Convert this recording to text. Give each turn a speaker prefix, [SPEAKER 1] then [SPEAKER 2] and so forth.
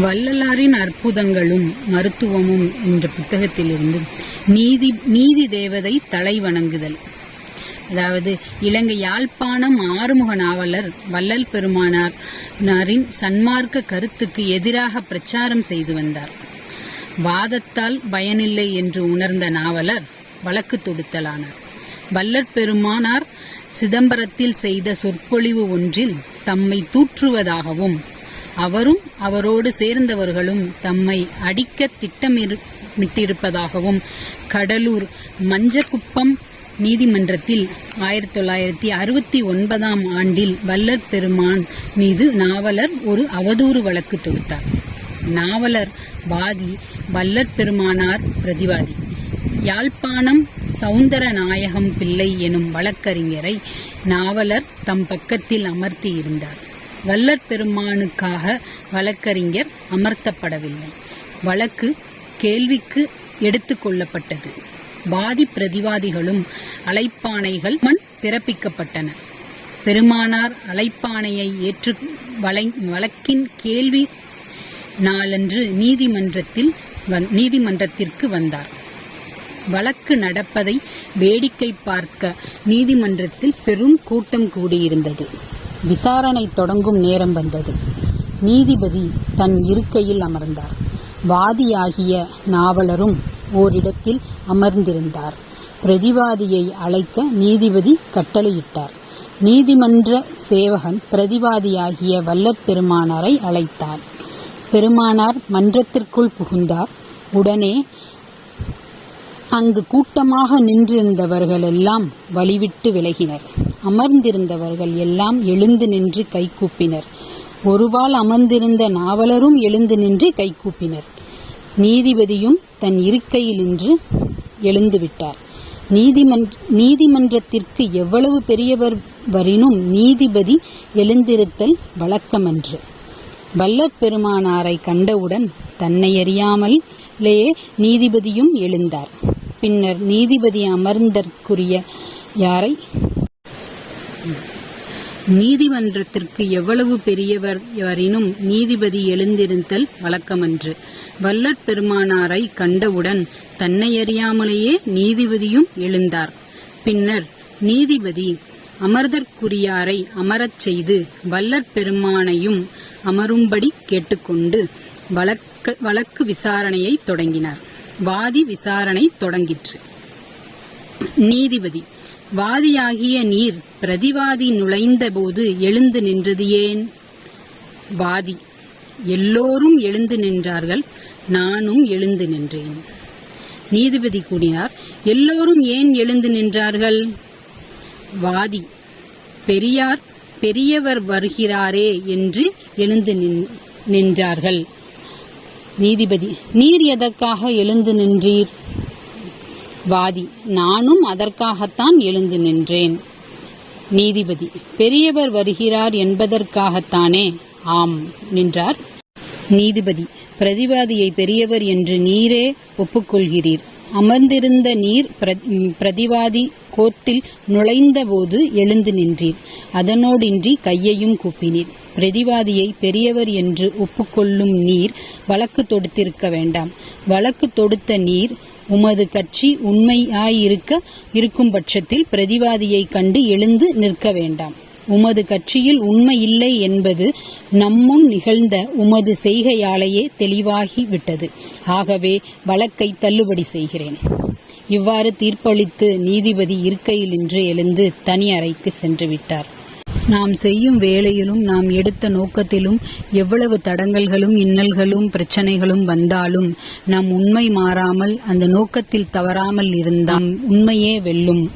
[SPEAKER 1] வள்ளலாரின் அற்புதங்களும் மருத்துவமும் என்ற புத்தகத்திலிருந்து நீதி நீதி தேவதை தலை வணங்குதல். அதாவது இலங்கை யாழ்ப்பாணம் ஆறுமுக நாவலர் வள்ளல் பெருமானாரின் சன்மார்க்க கருத்துக்கு எதிராக பிரச்சாரம் செய்து வந்தார். வாதத்தால் பயனில்லை என்று உணர்ந்த நாவலர் வழக்கு தொடுத்தலானார். வல்லற் பெருமானார் சிதம்பரத்தில் செய்த சொற்பொழிவு ஒன்றில் தம்மை தூற்றுவதாகவும் அவரும் அவரோடு சேர்ந்தவர்களும் தம்மை அடிக்க திட்டமிட்டிருப்பதாகவும் கடலூர் மஞ்சக்குப்பம் நீதிமன்றத்தில் ஆயிரத்தி தொள்ளாயிரத்தி அறுபத்தி ஒன்பதாம் ஆண்டில் வல்லற் பெருமான் மீது நாவலர் ஒரு அவதூறு வழக்கு தொடுத்தார். நாவலர் வாதி வல்லற் பெருமானார் பிரதிவாதி. யாழ்ப்பாணம் சவுந்தர நாயகம் பிள்ளை எனும் வழக்கறிஞரை நாவலர் தம் பக்கத்தில் அமர்த்தி இருந்தார். வல்லற் பெருமானுக்காக வழக்கறிஞர் அமர்த்தப்படவில்லை. வழக்கு கேள்விக்கு எடுத்துக்கொள்ளப்பட்டது கொள்ளப்பட்டது. வாதி பிரதிவாதிகளும் அழைப்பானைகள் மண் பிறப்பிக்கப்பட்டன. பெருமானார் அழைப்பானையை ஏற்று வழக்கின் கேள்வி நாளன்று நீதிமன்றத்தில் வந்- நீதிமன்றத்திற்கு வந்தார். வழக்கு நடப்பதை வேடிக்கை பார்க்க நீதிமன்றத்தில் பெரும் கூட்டம் கூடியிருந்தது. விசாரணை தொடங்கும் நேரம் வந்தது. நீதிபதி தன் இருக்கையில் அமர்ந்தார். வாதியாகிய நாவலரும் ஓரிடத்தில் அமர்ந்திருந்தார். பிரதிவாதியை அழைக்க நீதிபதி கட்டளையிட்டார். நீதிமன்ற சேவகன் பிரதிவாதியாகிய வல்லற் பெருமானாரை அழைத்தார். பெருமானார் மன்றத்திற்குள் புகுந்தார். உடனே அங்கு கூட்டமாக நின்றிருந்தவர்களெல்லாம் வழிவிட்டு விலகினர். அமர்ந்திருந்தவர்கள் எல்லாம் எழுந்து நின்று கைகூப்பினர் ஒருவாள் அமர்ந்திருந்த நாவலரும் எழுந்து நின்று கைகூப்பினர் நீதிபதியும் தன் இருக்கையில் நின்று எழுந்துவிட்டார் நீதிமன் நீதிமன்றத்திற்கு எவ்வளவு பெரியவர் வரினும் நீதிபதி எழுந்திருத்தல் வழக்கமன்று. வல்லற் பெருமானாரை கண்டவுடன் தன்னை அறியாமலேயே நீதிபதியும் எழுந்தார். பின்னர் நீதிபதி அமர்ந்தற்குரிய யாரை? நீதிமன்றத்திற்கு எவ்வளவு பெரியவர் வரினும் நீதிபதி எழுந்திருத்தல் வழக்கமன்று. வல்லற் பெருமானாரை கண்டவுடன் தன்னையறியாமலேயே நீதிபதியும் எழுந்தார். பின்னர் நீதிபதி அமர்தற்குரியாரை அமரச் செய்து வல்லற் பெருமானையும் அமரும்படி கேட்டுக்கொண்டு வழக்கு வழக்கு விசாரணையை தொடங்கினார். வாதி விசாரணை தொடங்கிற்று. நீதிபதி வாதியாகிய நீர் பிரதிவாதி நுழைந்தபோது எழுந்து நின்றது ஏன்? வாதி எல்லோரும் எழுந்து நின்றார்கள் நானும் எழுந்து நின்றேன். நீதிபதி கூறினார் எல்லோரும் ஏன் எழுந்து நின்றார்கள்? வாதி பெரியார் பெரியவர் வருகிறாரே என்று எழுந்து நின்- நின்றார்கள். நீதிபதி நீர் எதற்காக எழுந்து நின்றீர்? வாதி நானும் அதற்காகத்தான் எழுந்து நின்றேன். நீதிபதி பெரியவர் வருகிறார் என்பதற்காகத்தானே? ஆம் நின்றார். நீதிபதி பிரதிவாதியை பெரியவர் என்று நீரே ஒப்புக்கொள்கிறீர். அமர்ந்திருந்த நீர் பிர- பிரதிவாதி கோர்ட்டில் நுழைந்தபோது எழுந்து நின்றீர். அதனோடின்றி கையையும் கூப்பினீர். பிரதிவாதியை பெரியவர் என்று ஒப்புக்கொள்ளும் நீர் வழக்கு தொடுத்திருக்க வேண்டாம். வழக்கு தொடுத்த நீர் உமது கட்சி உண்மையாயிருக்க இருக்கும் பட்சத்தில் பிரதிவாதியை கண்டு எழுந்து நிற்க வேண்டாம். உமது கட்சியில் உண்மை இல்லை என்பது நம்முன் நிகழ்ந்த உமது செய்கையாலேயே தெளிவாகிவிட்டது. ஆகவே வழக்கை தள்ளுபடி செய்கிறேன். இவ்வாறு தீர்ப்பளித்து நீதிபதி இருக்கையிலின்று எழுந்து தனி அறைக்கு சென்று விட்டார் நாம் செய்யும் வேலையிலும் நாம் எடுத்த நோக்கத்திலும் எவ்வளவு தடங்கல்களும் இன்னல்களும் பிரச்சனைகளும் வந்தாலும் நம் உண்மை மாறாமல் அந்த நோக்கத்தில் தவறாமல் இருந்தால் உண்மையே வெல்லும்.